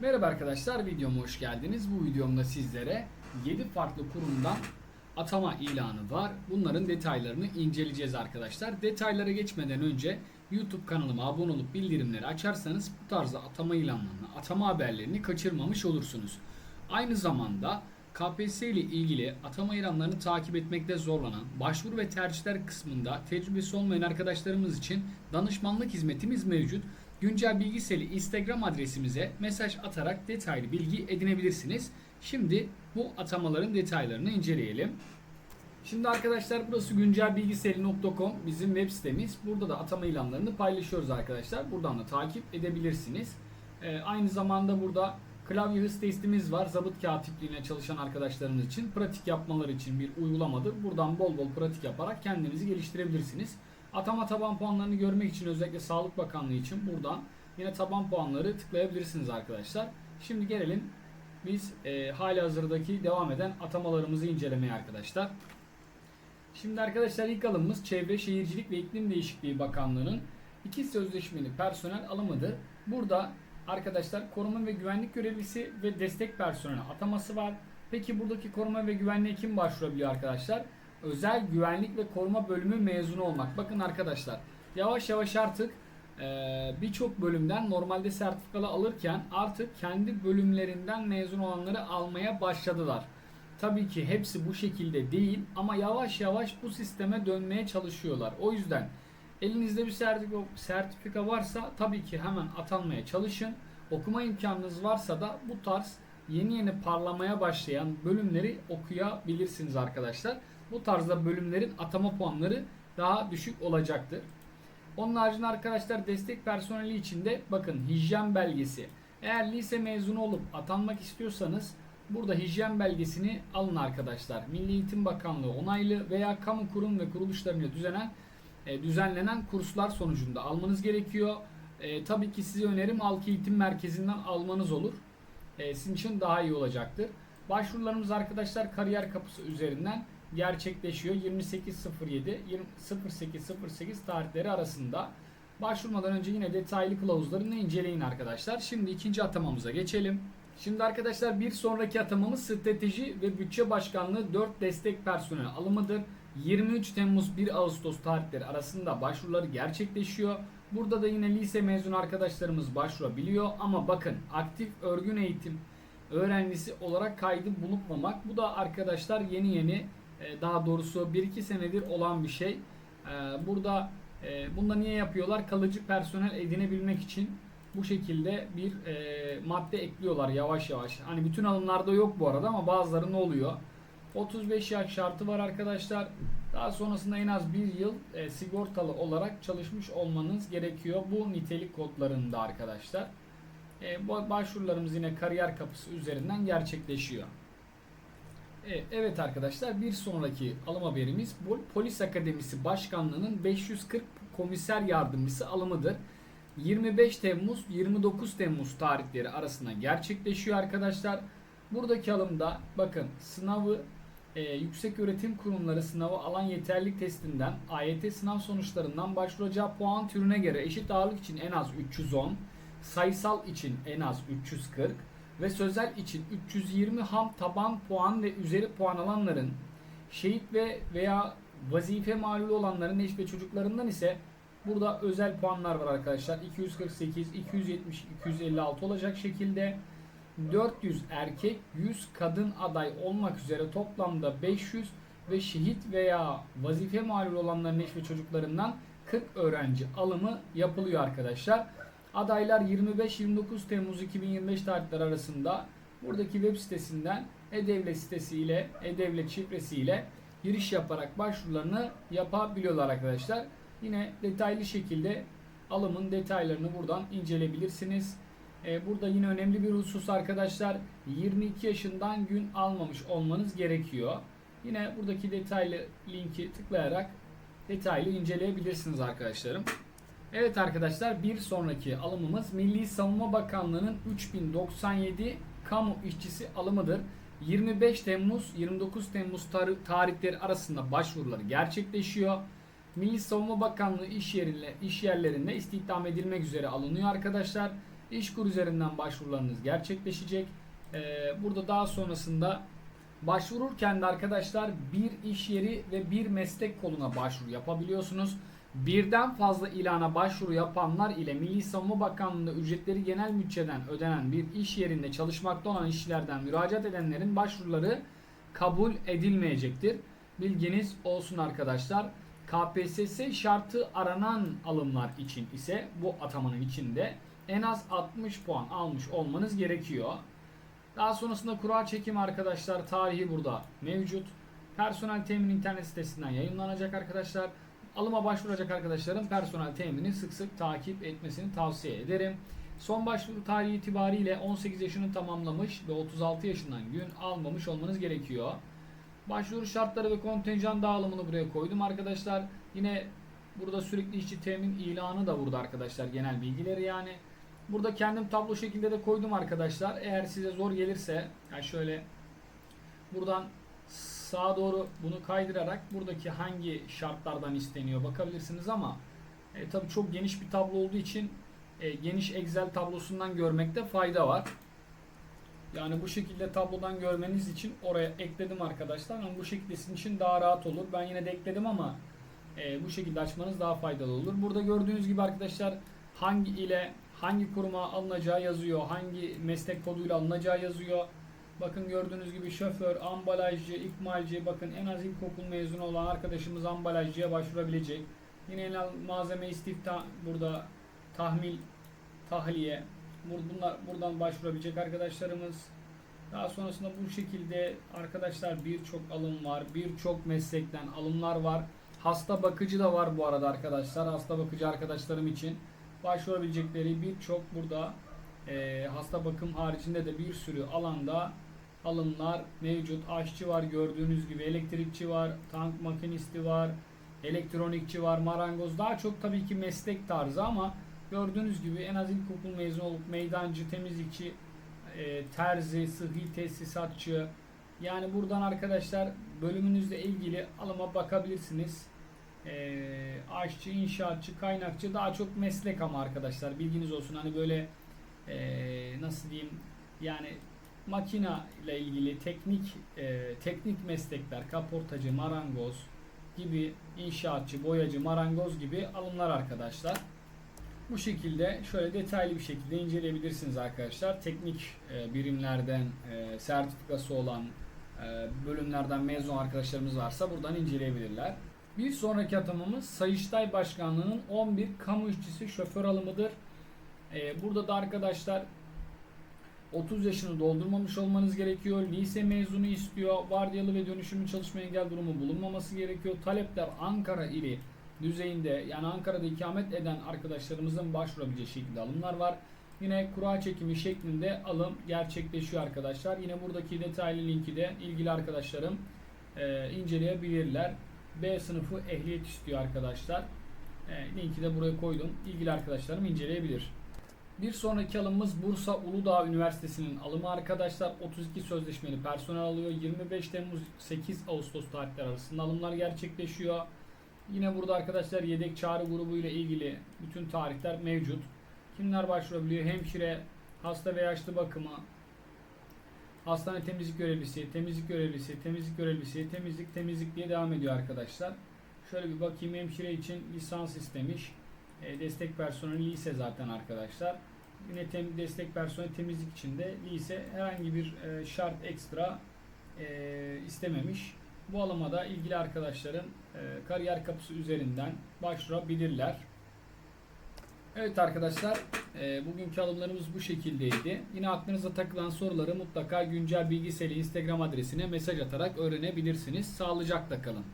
Merhaba arkadaşlar, videoma hoş geldiniz. Bu videomda sizlere 7 farklı kurumdan atama ilanı var. Bunların detaylarını inceleyeceğiz arkadaşlar. Detaylara geçmeden önce YouTube kanalıma abone olup bildirimleri açarsanız bu tarzda atama ilanlarını, atama haberlerini kaçırmamış olursunuz. Aynı zamanda KPSS ile ilgili atama ilanlarını takip etmekte zorlanan, başvuru ve tercihler kısmında tecrübesi olmayan arkadaşlarımız için danışmanlık hizmetimiz mevcut. Güncel bilgiseli Instagram adresimize mesaj atarak detaylı bilgi edinebilirsiniz. Şimdi bu atamaların detaylarını inceleyelim. Şimdi arkadaşlar burası güncelbilgiseli.com bizim web sitemiz. Burada da atama ilanlarını paylaşıyoruz arkadaşlar. Buradan da takip edebilirsiniz. Ee, aynı zamanda burada klavye hız testimiz var. Zabıt katipliğine çalışan arkadaşlarımız için pratik yapmaları için bir uygulamadır. Buradan bol bol pratik yaparak kendinizi geliştirebilirsiniz. Atama taban puanlarını görmek için özellikle Sağlık Bakanlığı için buradan yine taban puanları tıklayabilirsiniz arkadaşlar. Şimdi gelelim biz e, hali hazırdaki devam eden atamalarımızı incelemeye arkadaşlar. Şimdi arkadaşlar ilk alımımız Çevre Şehircilik ve İklim Değişikliği Bakanlığı'nın iki sözleşmeli personel alımıdır. Burada arkadaşlar koruma ve güvenlik görevlisi ve destek personeli ataması var. Peki buradaki koruma ve güvenliğe kim başvurabiliyor arkadaşlar? Özel güvenlik ve koruma bölümü mezunu olmak. Bakın arkadaşlar yavaş yavaş artık eee, birçok bölümden normalde sertifikalı alırken artık kendi bölümlerinden mezun olanları almaya başladılar. Tabii ki hepsi bu şekilde değil ama yavaş yavaş bu sisteme dönmeye çalışıyorlar. O yüzden elinizde bir sertifika varsa tabii ki hemen atanmaya çalışın. Okuma imkanınız varsa da bu tarz yeni yeni parlamaya başlayan bölümleri okuyabilirsiniz arkadaşlar. Bu tarzda bölümlerin atama puanları daha düşük olacaktır. Onun haricinde arkadaşlar destek personeli için de bakın hijyen belgesi. Eğer lise mezunu olup atanmak istiyorsanız burada hijyen belgesini alın arkadaşlar. Milli Eğitim Bakanlığı onaylı veya kamu kurum ve kuruluşlarıyla düzenen e, düzenlenen kurslar sonucunda almanız gerekiyor. E, tabii ki size önerim halk eğitim merkezinden almanız olur. E, sizin için daha iyi olacaktır. Başvurularımız arkadaşlar kariyer kapısı üzerinden gerçekleşiyor. 28.07 08.08 tarihleri arasında. Başvurmadan önce yine detaylı kılavuzlarını inceleyin arkadaşlar. Şimdi ikinci atamamıza geçelim. Şimdi arkadaşlar bir sonraki atamamız Strateji ve Bütçe Başkanlığı 4 destek personeli alımıdır. 23 Temmuz 1 Ağustos tarihleri arasında başvuruları gerçekleşiyor. Burada da yine lise mezun arkadaşlarımız başvurabiliyor ama bakın aktif örgün eğitim öğrencisi olarak kaydı bulunmamak. Bu da arkadaşlar yeni yeni daha doğrusu 1-2 senedir olan bir şey. E, Burada e, bunda niye yapıyorlar? Kalıcı personel edinebilmek için bu şekilde bir e, madde ekliyorlar yavaş yavaş. Hani bütün alımlarda yok bu arada ama bazıları ne oluyor? 35 yaş şartı var arkadaşlar. Daha sonrasında en az bir yıl e, sigortalı olarak çalışmış olmanız gerekiyor. Bu nitelik kodlarında arkadaşlar. E, bu başvurularımız yine kariyer kapısı üzerinden gerçekleşiyor. E, Evet arkadaşlar bir sonraki alım haberimiz Polis Akademisi Başkanlığı'nın 540 komiser yardımcısı alımıdır. 25 Temmuz 29 Temmuz tarihleri arasında gerçekleşiyor arkadaşlar. Buradaki alımda bakın sınavı e, Yüksek Öğretim Kurumları sınavı alan yeterlilik testinden AYT sınav sonuçlarından başvuracağı puan türüne göre eşit ağırlık için en az 310, sayısal için en az 340 ve sözel için 320 ham taban puan ve üzeri puan alanların şehit ve veya vazife malul olanların eş ve çocuklarından ise burada özel puanlar var arkadaşlar. 248, 270, 256 olacak şekilde 400 erkek, 100 kadın aday olmak üzere toplamda 500 ve şehit veya vazife malul olanların eş ve çocuklarından 40 öğrenci alımı yapılıyor arkadaşlar. Adaylar 25-29 Temmuz 2025 tarihleri arasında buradaki web sitesinden e-devlet sitesi ile e-devlet şifresi ile giriş yaparak başvurularını yapabiliyorlar arkadaşlar. Yine detaylı şekilde alımın detaylarını buradan inceleyebilirsiniz. Ee, burada yine önemli bir husus arkadaşlar 22 yaşından gün almamış olmanız gerekiyor. Yine buradaki detaylı linki tıklayarak detaylı inceleyebilirsiniz arkadaşlarım. Evet arkadaşlar bir sonraki alımımız Milli Savunma Bakanlığı'nın 3097 kamu işçisi alımıdır. 25 Temmuz 29 Temmuz tar- tarihleri arasında başvuruları gerçekleşiyor. Milli Savunma Bakanlığı iş yerinde iş yerlerinde istihdam edilmek üzere alınıyor arkadaşlar. İşkur üzerinden başvurularınız gerçekleşecek. Ee, burada daha sonrasında başvururken de arkadaşlar bir iş yeri ve bir meslek koluna başvuru yapabiliyorsunuz. Birden fazla ilana başvuru yapanlar ile Milli Savunma Bakanlığı'nda ücretleri genel bütçeden ödenen bir iş yerinde çalışmakta olan işçilerden müracaat edenlerin başvuruları kabul edilmeyecektir. Bilginiz olsun arkadaşlar. KPSS şartı aranan alımlar için ise bu atamanın içinde en az 60 puan almış olmanız gerekiyor. Daha sonrasında kura çekim arkadaşlar tarihi burada mevcut. Personel temin internet sitesinden yayınlanacak arkadaşlar. Alıma başvuracak arkadaşların personel temini sık sık takip etmesini tavsiye ederim. Son başvuru tarihi itibariyle 18 yaşını tamamlamış ve 36 yaşından gün almamış olmanız gerekiyor. Başvuru şartları ve kontenjan dağılımını buraya koydum arkadaşlar. Yine burada sürekli işçi temin ilanı da burada arkadaşlar genel bilgileri yani. Burada kendim tablo şekilde de koydum arkadaşlar. Eğer size zor gelirse yani şöyle buradan sağa doğru bunu kaydırarak buradaki hangi şartlardan isteniyor bakabilirsiniz ama e, tabii çok geniş bir tablo olduğu için e, geniş Excel tablosundan görmekte fayda var. Yani bu şekilde tablodan görmeniz için oraya ekledim arkadaşlar. Ama bu şekilde sizin için daha rahat olur. Ben yine de ekledim ama e, bu şekilde açmanız daha faydalı olur. Burada gördüğünüz gibi arkadaşlar hangi ile hangi kuruma alınacağı yazıyor. Hangi meslek koduyla alınacağı yazıyor. Bakın gördüğünüz gibi şoför, ambalajcı, ikmalci bakın en az ilkokul mezunu olan arkadaşımız ambalajcıya başvurabilecek. Yine en az malzeme istifta burada tahmil, tahliye bunlar buradan başvurabilecek arkadaşlarımız. Daha sonrasında bu şekilde arkadaşlar birçok alım var. Birçok meslekten alımlar var. Hasta bakıcı da var bu arada arkadaşlar. Hasta bakıcı arkadaşlarım için başvurabilecekleri birçok burada e, hasta bakım haricinde de bir sürü alanda alımlar mevcut. Aşçı var gördüğünüz gibi, elektrikçi var, tank makinisti var, elektronikçi var, marangoz. Daha çok tabii ki meslek tarzı ama gördüğünüz gibi en az ilkokul mezunu olup meydancı, temizlikçi, e, terzi, sıhhi tesisatçı. Yani buradan arkadaşlar bölümünüzle ilgili alıma bakabilirsiniz. E, aşçı, inşaatçı, kaynakçı daha çok meslek ama arkadaşlar bilginiz olsun. Hani böyle e, nasıl diyeyim yani makina ile ilgili teknik e, teknik meslekler, kaportacı, marangoz gibi inşaatçı, boyacı, marangoz gibi alımlar arkadaşlar. Bu şekilde şöyle detaylı bir şekilde inceleyebilirsiniz arkadaşlar. Teknik e, birimlerden e, sertifikası olan e, bölümlerden mezun arkadaşlarımız varsa buradan inceleyebilirler. Bir sonraki atamamız Sayıştay Başkanlığı'nın 11 kamu işçisi şoför alımıdır. E, burada da arkadaşlar 30 yaşını doldurmamış olmanız gerekiyor. Lise mezunu istiyor. Vardiyalı ve dönüşümlü çalışma engel durumu bulunmaması gerekiyor. Talepler Ankara ili düzeyinde yani Ankara'da ikamet eden arkadaşlarımızın başvurabileceği şekilde alımlar var. Yine kura çekimi şeklinde alım gerçekleşiyor arkadaşlar. Yine buradaki detaylı linki de ilgili arkadaşlarım e, inceleyebilirler. B sınıfı ehliyet istiyor arkadaşlar. E, linki de buraya koydum. İlgili arkadaşlarım inceleyebilir. Bir sonraki alımımız Bursa Uludağ Üniversitesi'nin alımı arkadaşlar. 32 sözleşmeli personel alıyor. 25 Temmuz 8 Ağustos tarihleri arasında alımlar gerçekleşiyor. Yine burada arkadaşlar yedek çağrı grubu ile ilgili bütün tarihler mevcut. Kimler başvurabiliyor? Hemşire, hasta ve yaşlı bakımı, hastane temizlik görevlisi, temizlik görevlisi, temizlik görevlisi, temizlik temizlik diye devam ediyor arkadaşlar. Şöyle bir bakayım hemşire için lisans istemiş. E, destek personeli lise zaten arkadaşlar. Yine tem, destek personeli temizlik için de lise herhangi bir e, şart ekstra e, istememiş. Bu alamada ilgili arkadaşların e, kariyer kapısı üzerinden başvurabilirler. Evet arkadaşlar e, bugünkü alımlarımız bu şekildeydi. Yine aklınıza takılan soruları mutlaka güncel bilgiseli Instagram adresine mesaj atarak öğrenebilirsiniz. Sağlıcakla kalın.